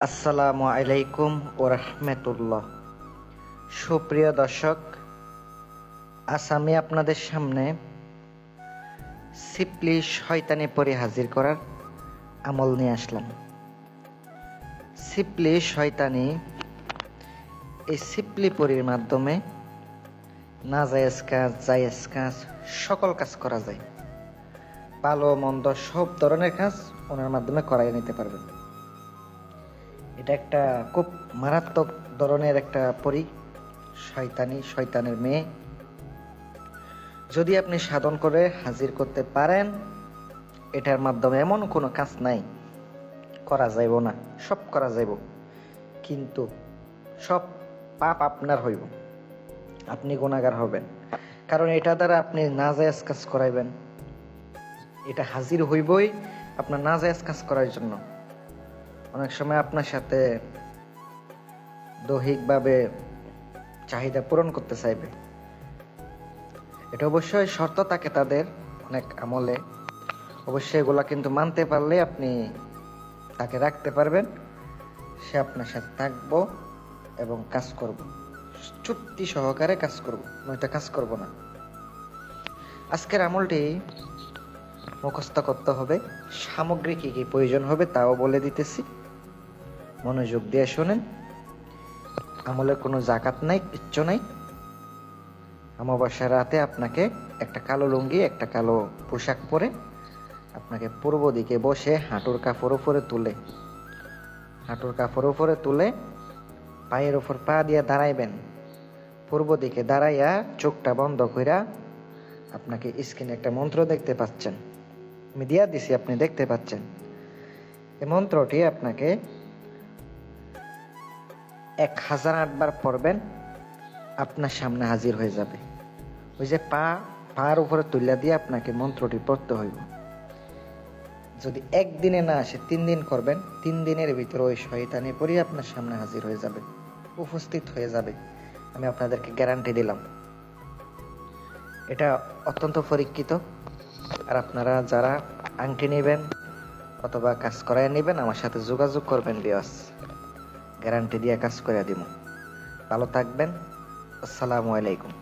আসসালামু আলাইকুম রহমতুল্লাহ। সুপ্রিয় দর্শক, আজ আমি আপনাদের সামনে সিপলি শয়তানি পরে হাজির করার আমল নিয়ে আসলাম। সিপলি শয়তানি এই সিপলি পরির মাধ্যমে না জায়েজ কাজ জায়েজ কাজ, সকল কাজ করা যায়। ভালো, মন্দ সব ধরনের কাজ ওনার মাধ্যমে করাই নিতে পারবেন। এটা একটা খুব মারাত্মক ধরনের একটা পরি। শয়তানি, শয়তানের মেয়ে। যদি আপনি সাধন করে হাজির করতে পারেন, এটার মাধ্যমে এমন কোনো কাজ নাই। করা যাইব না, সব করা যাইব। কিন্তু সব পাপ আপনার হইব। আপনি গুণাগার হবেন। কারণ এটা দ্বারা আপনি না নাজায়াজ কাজ করাইবেন। এটা হাজির হইবই আপনার না নাজায়াজ কাজ করার জন্য। অনেক সময় আপনার সাথে দৈহিকভাবে চাহিদা পূরণ করতে চাইবে। এটা অবশ্যই শর্ত থাকে তাদের অনেক আমলে। অবশ্যই এগুলা কিন্তু মানতে পারলে আপনি তাকে রাখতে পারবেন। সে আপনার সাথে থাকব এবং কাজ করব। চুক্তি সহকারে কাজ করব, নয়তো কাজ করব না। আজকের আমলটি মুখস্থ করতে হবে। সামগ্রী কি কি প্রয়োজন হবে তাও বলে দিতেছি। মনোযোগ দিয়ে শোনেন। আমলের কোনো জাকাত নাই, কিচ্ছু নাই। অমাবস্যার রাতে আপনাকে একটা কালো লুঙ্গি, একটা কালো পোশাক পরে আপনাকে পূর্ব দিকে বসে হাঁটুর কাপড় উপরে তুলে, হাঁটুর কাপড় উপরে তুলে পায়ের উপর পা দিয়ে দাঁড়াইবেন। পূর্ব দিকে দাঁড়াইয়া চোখটা বন্ধ কইরা আপনাকে স্ক্রিনে একটা মন্ত্র দেখতে পাচ্ছেন। আমি দিয়া দিছি, আপনি দেখতে পাচ্ছেন। এই মন্ত্রটি আপনাকে এক হাজার আটবার পড়বেন, আপনার সামনে হাজির হয়ে যাবে। ওই যে পা, পার উপরে তুলে দিয়ে আপনাকে মন্ত্রটি পড়তে হইব। যদি একদিনে না আসে, তিন দিন করবেন, তিন দিনের ভিতরে ওই শয়তানি পরি আপনার সামনে হাজির হয়ে যাবে, উপস্থিত হয়ে যাবে। আমি আপনাদেরকে গ্যারান্টি দিলাম। এটা অত্যন্ত পরীক্ষিত। আর আপনারা যারা আংটি নেবেন অথবা কাজ করায় নেবেন, আমার সাথে যোগাযোগ করবেন বিয়াস গ্যারান্টি দিয়ে কাজ করে দিব ভালো থাকবেন। আসসালামু আলাইকুম।